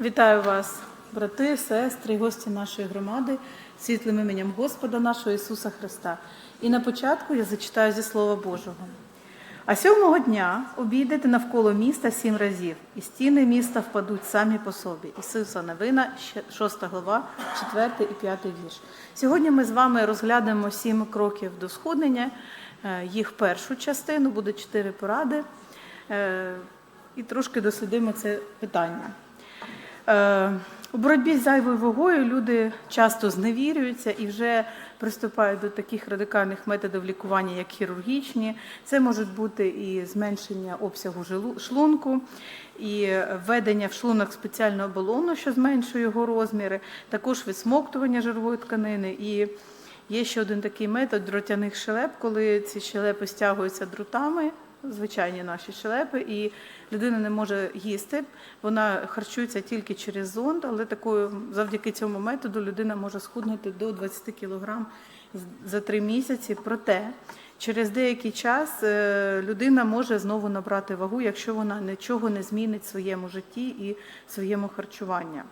Вітаю вас, брати, сестри, гості нашої громади, світлим іменем Господа нашого Ісуса Христа. І на початку я зачитаю зі Слова Божого. А сьомого дня обійдете навколо міста сім разів, і стіни міста впадуть самі по собі. Ісуса Новина, 6 глава, 4 і 5 вірш. Сьогодні ми з вами розглянемо сім кроків до сходнення. Е, Їх першу частину буде чотири поради. Е, І трошки дослідимо це питання. Е, У боротьбі з зайвою вагою люди часто зневірюються і вже приступають до таких радикальних методів лікування, як хірургічні. Це можуть бути і зменшення обсягу шлунку, і введення в шлунок спеціального балону, що зменшує його розміри, також відсмоктування жирової тканини. І є ще один такий метод дротяних щелеп, коли ці щелепи стягуються дротами звичайні наші щелепи, і людина не може їсти. Вона харчується тільки через зонд, але такою завдяки цьому методу людина може схуднути до 20 кг за три місяці. Проте через деякий час е, людина може знову набрати вагу, якщо вона нічого не змінить в своєму житті і в своєму харчуванні.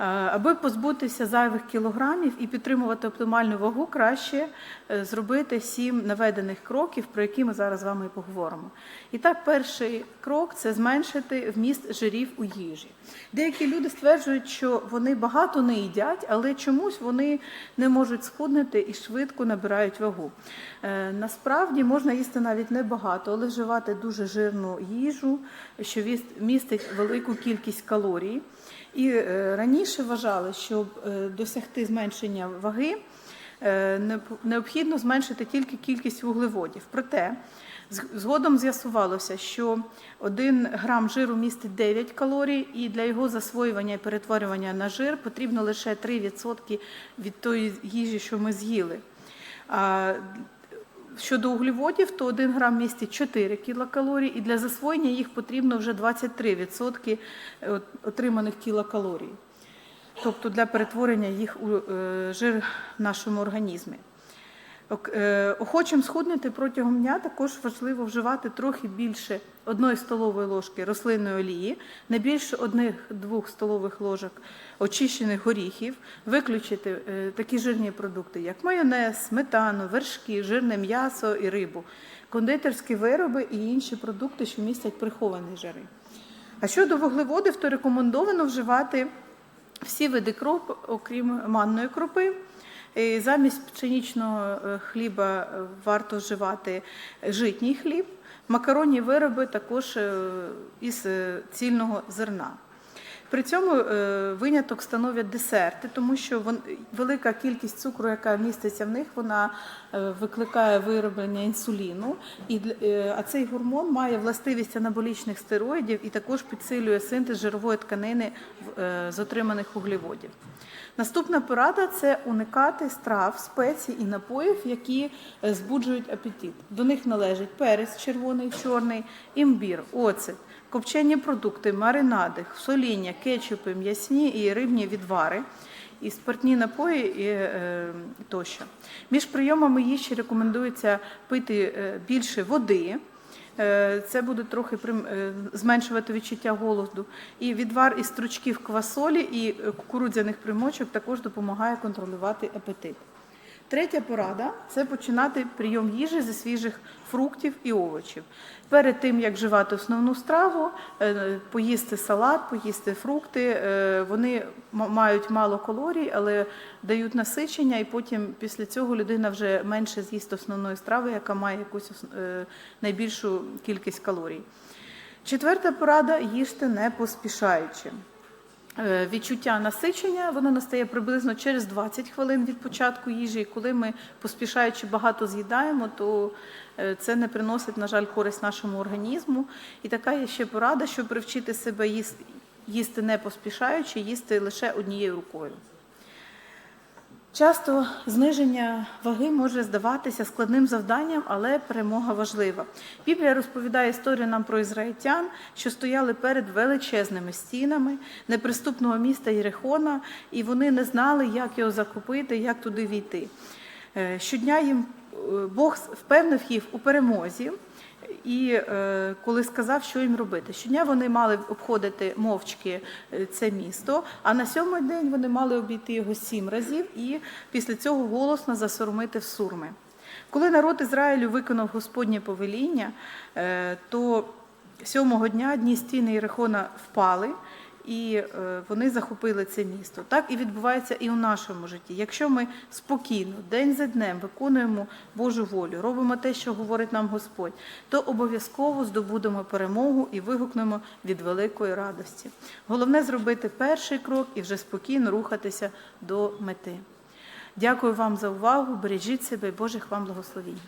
Е, Аби позбутися зайвих кілограмів і підтримувати оптимальну вагу, краще е, зробити сім наведених кроків, про які ми зараз з вами і поговоримо. І так, перший крок це зменшити вміст жирів у їжі. Деякі люди стверджують, що вони багато не їдять, але чомусь вони не можуть схуднути і швидко набирають вагу. Е, Насправді можна їсти навіть небагато, але вживати дуже жирну їжу, що містить велику кількість калорій. І е, раніше вважали, щоб е, досягти зменшення ваги, е, необхідно зменшити тільки кількість вуглеводів. Проте згодом з'ясувалося, що 1 грам жиру містить 9 калорій, і для його засвоювання і перетворювання на жир потрібно лише 3% від тої їжі, що ми з'їли. Щодо углеводів, то 1 грам містить 4 кілокалорій, і для засвоєння їх потрібно вже 23% отриманих кілокалорій. Тобто для перетворення їх у е, жир в нашому організмі. Е, Охочим схуднути протягом дня також важливо вживати трохи більше 1 столової ложки рослинної олії, не більше 1-2 столових ложок очищених горіхів, виключити е, такі жирні продукти, як майонез, сметану, вершки, жирне м'ясо і рибу, кондитерські вироби і інші продукти, що містять приховані жири. А щодо вуглеводів, то рекомендовано вживати всі види кроп, окрім манної кропи. Замість пшенічного е, хліба е, варто вживати житній хліб, макаронні вироби також е, із цільного зерна. При цьому е, виняток становлять десерти, тому що велика кількість цукру, яка міститься в них, вона е, викликає вироблення інсуліну, е, а цей гормон має властивість анаболічних стероїдів і також підсилює синтез жирової тканини з отриманих вуглеводів. Наступна порада це уникати страв, спецій і напоїв, які збуджують апетит. До них належать перець червоний, чорний, імбір, оцет, копчені продукти, маринади, соління, кетчупи, м'ясні і рибні відвари. І спиртні напої і, е, тощо. Між прийомами їжі рекомендується пити е, більше води, Е, Це буде трохи зменшувати відчуття голоду. І відвар із стручків квасолі і кукурудзяних примочок також допомагає контролювати апетит. Третя порада це починати прийом їжі зі свіжих фруктів і овочів. Перед тим, як вживати основну страву, е, поїсти салат, поїсти фрукти. е, Вони мають мало калорій, але дають насичення, і потім після цього людина вже менше з'їсть основної страви, яка має якусь е, найбільшу кількість калорій. Четверта порада їжте не поспішаючи. Е, Відчуття насичення воно настає приблизно через 20 хвилин від початку їжі. І коли ми поспішаючи багато з'їдаємо, то е, це не приносить, на жаль, користь нашому організму. І така є ще порада, щоб привчити себе їсти, їсти не поспішаючи, їсти лише однією рукою. Часто зниження ваги може здаватися складним завданням, але перемога важлива. Біблія розповідає історію нам про ізраїльтян, що стояли перед величезними стінами неприступного міста Єрихона, і вони не знали, як його закупити, як туди війти. Е, Щодня їм е, Бог впевнив їх у перемозі, і е, коли сказав, що їм робити. Щодня вони мали обходити мовчки е, це місто, а на сьомий день вони мали обійти його сім разів і після цього голосно засурмити в сурми. Коли народ Ізраїлю виконав Господнє повеління, е, то сьомого дня дні стіни Єрихона впали, і е, вони захопили це місто. Так і відбувається і у нашому житті. Якщо ми спокійно, день за днем виконуємо Божу волю, робимо те, що говорить нам Господь, то обов'язково здобудемо перемогу і вигукнемо від великої радості. Головне зробити перший крок і вже спокійно рухатися до мети. Дякую вам за увагу. Бережіть себе і Божих вам благословінь.